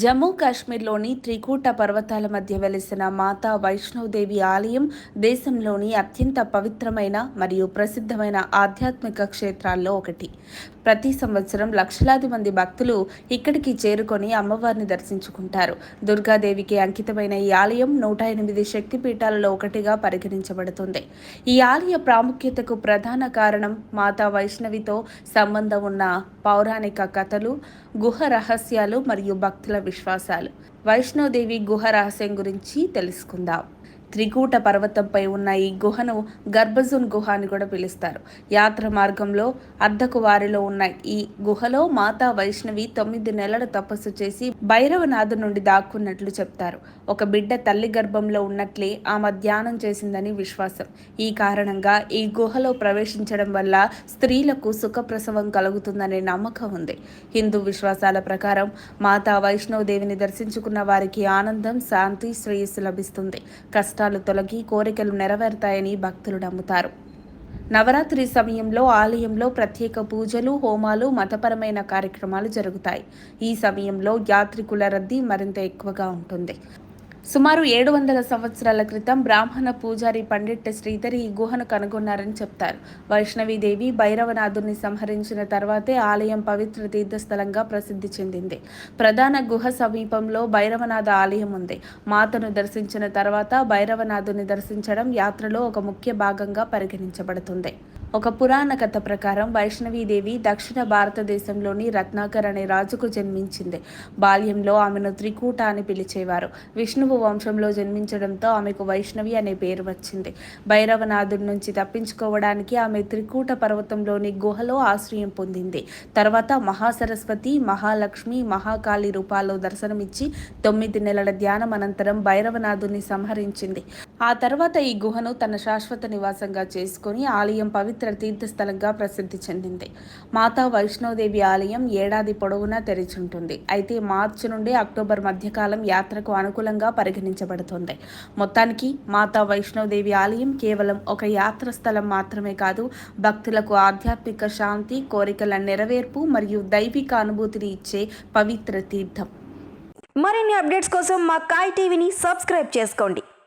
జమ్మూ కాశ్మీర్లోని త్రికూట పర్వతాల మధ్య వెలిసిన మాతా వైష్ణవదేవి ఆలయం దేశంలోని అత్యంత పవిత్రమైన మరియు ప్రసిద్ధమైన ఆధ్యాత్మిక క్షేత్రాల్లో ఒకటి. ప్రతి సంవత్సరం లక్షలాది మంది భక్తులు ఇక్కడికి చేరుకొని అమ్మవారిని దర్శించుకుంటారు. దుర్గాదేవికి అంకితమైన ఈ ఆలయం నూట ఎనిమిది శక్తిపీఠాలలో ఒకటిగా పరిగణించబడుతుంది. ఈ ఆలయ ప్రాముఖ్యతకు ప్రధాన కారణం మాతా వైష్ణవితో సంబంధం ఉన్న పౌరాణిక కథలు గుహ రహస్యాలు మరియు భక్తుల విశ్వాసాలు వైష్ణోదేవి గుహ రహస్యం గురించి తెలుసుకుందాం. త్రికూట పర్వతంపై ఉన్న ఈ గుహను గర్భజున్ గుహ అని కూడా పిలుస్తారు. యాత్ర మార్గంలో అర్ధకు వారిలో ఉన్న ఈ గుహలో మాతా వైష్ణవి తొమ్మిది నెలల తపస్సు చేసి భైరవనాథు నుండి దాక్కున్నట్లు చెప్తారు. ఒక బిడ్డ తల్లి గర్భంలో ఉన్నట్లే ఆమె ధ్యానం చేసిందని విశ్వాసం. ఈ కారణంగా ఈ గుహలో ప్రవేశించడం వల్ల స్త్రీలకు సుఖప్రసవం కలుగుతుందనే నమ్మకం ఉంది. హిందూ విశ్వాసాల ప్రకారం మాతా వైష్ణోదేవిని దర్శించుకున్న వారికి ఆనందం శాంతి శ్రేయస్సు లభిస్తుంది. కష్టాలు తొలగి కోరికలు నెరవేరుతాయని భక్తులు నమ్ముతారు. నవరాత్రి సమయంలో ఆలయంలో ప్రత్యేక పూజలు హోమాలు మతపరమైన కార్యక్రమాలు జరుగుతాయి. ఈ సమయంలో యాత్రికుల రద్దీ మరింత ఎక్కువగా ఉంటుంది. సుమారు ఏడు వందల సంవత్సరాల క్రితం బ్రాహ్మణ పూజారి పండిట్ శ్రీధరి ఈ గుహను కనుగొన్నారని చెప్తారు. వైష్ణవీదేవి భైరవనాథుని సంహరించిన తర్వాతే ఆలయం పవిత్ర తీర్థస్థలంగా ప్రసిద్ధి చెందింది. ప్రధాన గుహ సమీపంలో భైరవనాథ ఆలయం ఉంది. మాతను దర్శించిన తర్వాత భైరవనాథుని దర్శించడం యాత్రలో ఒక ముఖ్య భాగంగా పరిగణించబడుతుంది. ఒక పురాణ కథ ప్రకారం వైష్ణవీదేవి దక్షిణ భారతదేశంలోని రత్నాకర్ అనే రాజుకు జన్మించింది. బాల్యంలో ఆమెను త్రికూట అని పిలిచేవారు. విష్ణువు వంశంలో జన్మించడంతో ఆమెకు వైష్ణవి అనే పేరు వచ్చింది. భైరవనాథుడి నుంచి తప్పించుకోవడానికి ఆమె త్రికూట పర్వతంలోని గుహలో ఆశ్రయం పొందింది. తర్వాత మహాసరస్వతి మహాలక్ష్మి మహాకాళి రూపాల్లో దర్శనమిచ్చి తొమ్మిది నెలల ధ్యానం అనంతరం భైరవనాథుని సంహరించింది. ఆ తర్వాత ఈ గుహను తన శాశ్వత నివాసంగా చేసుకుని ఆలయం పవిత్ర తీర్థస్థలంగా ప్రసిద్ధి చెందింది. మాతా వైష్ణోదేవి ఆలయం ఏడాది పొడవునా తెరిచుంటుంది. అయితే మార్చి నుండి అక్టోబర్ మధ్యకాలం యాత్రకు అనుకూలంగా పరిగణించబడుతుంది. మొత్తానికి మాతా వైష్ణోదేవి ఆలయం కేవలం ఒక యాత్ర స్థలం మాత్రమే కాదు భక్తులకు ఆధ్యాత్మిక శాంతి కోరికల నెరవేర్పు మరియు దైవిక అనుభూతిని ఇచ్చే పవిత్ర తీర్థం. మరిన్ని అప్డేట్స్ కోసం మా కాయ్ టీవీని సబ్స్క్రైబ్ చేసుకోండి.